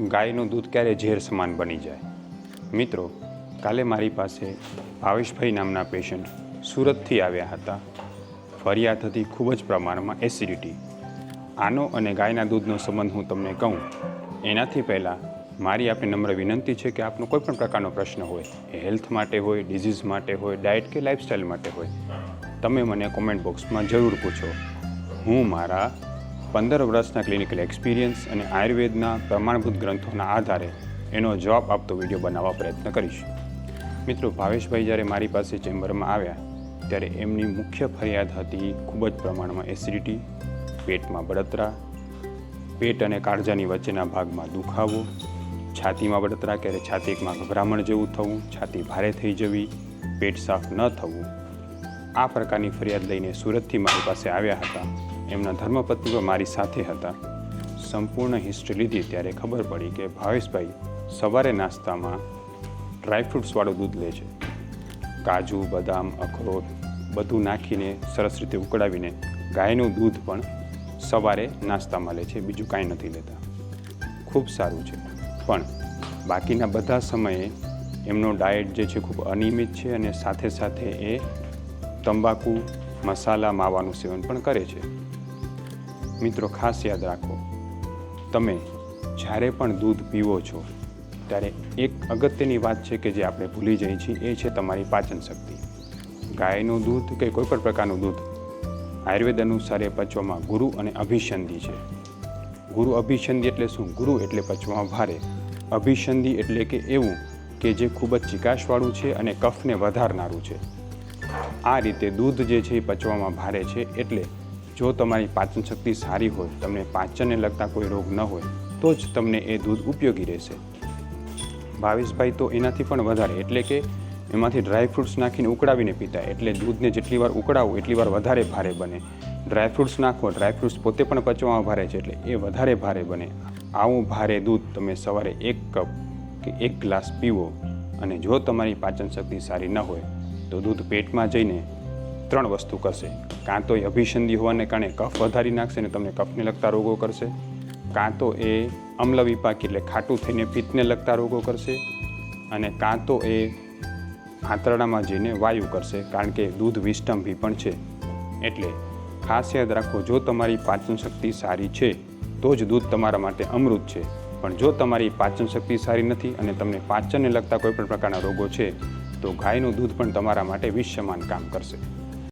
ગાયનું દૂધ ક્યારે ઝેર સમાન બની જાય? મિત્રો, કાલે મારી પાસે ભાવેશભાઈ નામના પેશન્ટ સુરતથી આવ્યા હતા. ફરિયાદ હતી ખૂબ જ પ્રમાણમાં એસિડિટી આનો અને ગાયના દૂધનો સંબંધ હું તમને કહું. એનાથી પહેલાં મારી આપને નમ્ર વિનંતી છે કે આપનો કોઈ પણ પ્રકારનો પ્રશ્ન હોય, એ હેલ્થ માટે હોય ડિઝીઝ માટે હોય ડાયટ કે લાઇફસ્ટાઈલ માટે હોય, તમે મને કોમેન્ટ બોક્સમાં જરૂર પૂછો. હું મારા પંદર વર્ષના ક્લિનિકલ એક્સપિરિયન્સ અને આયુર્વેદના પ્રમાણભૂત ગ્રંથોના આધારે એનો જવાબ આપતો વીડિયો બનાવવા પ્રયત્ન કરીશ. મિત્રો, ભાવેશભાઈ જ્યારે મારી પાસે ચેમ્બરમાં આવ્યા, ત્યારે એમની મુખ્ય ફરિયાદ હતી ખૂબ જ પ્રમાણમાં એસિડિટી પેટમાં બળતરા, પેટ અને કાળજાની વચ્ચેના ભાગમાં દુખાવો, છાતીમાં બળતરા, ક્યારે છાતીમાં ગભરામણ જેવું થવું, છાતી ભારે થઈ જવી, પેટ સાફ ન થવું, આ પ્રકારની ફરિયાદ લઈને સુરતથી મારી પાસે આવ્યા હતા. એમના ધર્મપત્ની પણ મારી સાથે હતા. સંપૂર્ણ હિસ્ટ્રી લીધી ત્યારે ખબર પડી કે ભાવેશભાઈ સવારે નાસ્તામાં ડ્રાયફ્રૂટ્સવાળું દૂધ લે છે. કાજુ, બદામ, અખરોટ બધું નાખીને સરસ રીતે ઉકળાવીને ગાયનું દૂધ પણ સવારે નાસ્તામાં લે છે, બીજું કાંઈ નથી લેતા. ખૂબ સારું છે. પણ બાકીના બધા સમયે એમનો ડાયટ જે છે ખૂબ અનિયમિત છે અને સાથે સાથે એ તંબાકુ, મસાલા, માવાનું સેવન પણ કરે છે. મિત્રો, ખાસ યાદ રાખો, તમે જ્યારે પણ દૂધ પીવો છો, ત્યારે એક અગત્યની વાત છે કે જે આપણે ભૂલી જઈએ છીએ, એ છે તમારી પાચન શક્તિ. ગાયનું દૂધ કે કોઈ પણ પ્રકારનું દૂધ, આયુર્વેદ અનુસાર એ પચવામાં ગુરુ અને અભિસંધિ છે. ગુરુ અભિસંધિ એટલે શું? ગુરુ એટલે પચવામાં ભારે. અભિસંધિ એટલે કે એવું કે જે ખૂબ જ ચિકાશવાળું છે અને કફને વધારનારું છે. આ રીતે દૂધ જે છે એ પચવામાં ભારે છે, એટલે જો તમારી પાચન શક્તિ સારી હોય, તમને પાચનને લગતા કોઈ રોગ ન હોય, તો જ તમને એ દૂધ ઉપયોગી રહેશે. ભાવેશભાઈ તો એનાથી પણ વધારે, એટલે કે એમાંથી ડ્રાયફ્રૂટ્સ નાખીને ઉકળાવીને પીતા, એટલે દૂધને જેટલી વાર ઉકળાવો, એટલી વાર વધારે ભારે બને. ડ્રાયફ્રૂટ્સ નાખો ડ્રાયફ્રૂટ્સ પોતે પણ પચવામાં ભારે છે, એટલે એ વધારે ભારે બને. આવું ભારે દૂધ તમે સવારે એક કપ કે એક ગ્લાસ પીવો, અને જો તમારી પાચન શક્તિ સારી ન હોય, તો દૂધ પેટમાં જઈને ત્રણ વસ્તુ કરશે. કાં તો એ અભિસંધિ હોવાને કારણે કફ વધારી નાખશે અને તમને કફને લગતા રોગો કરશે. કાં તો એ અમ્લ વિપાક એટલે ખાટું થઈને પિત્તને લગતા રોગો કરશે. અને કાં તો એ આંતરડામાં જઈને વાયુ કરશે, કારણ કે દૂધ વિષ્ટંભી પણ છે. એટલે ખાસ યાદ રાખો, જો તમારી પાચન શક્તિ સારી છે, તો જ દૂધ તમારા માટે અમૃત છે. પણ જો તમારી પાચન શક્તિ સારી નથી અને તમને પાચનને લગતા કોઈ પણ પ્રકારના રોગો છે, તો ગાયનું દૂધ પણ તમારા માટે વિષ કામ કરશે.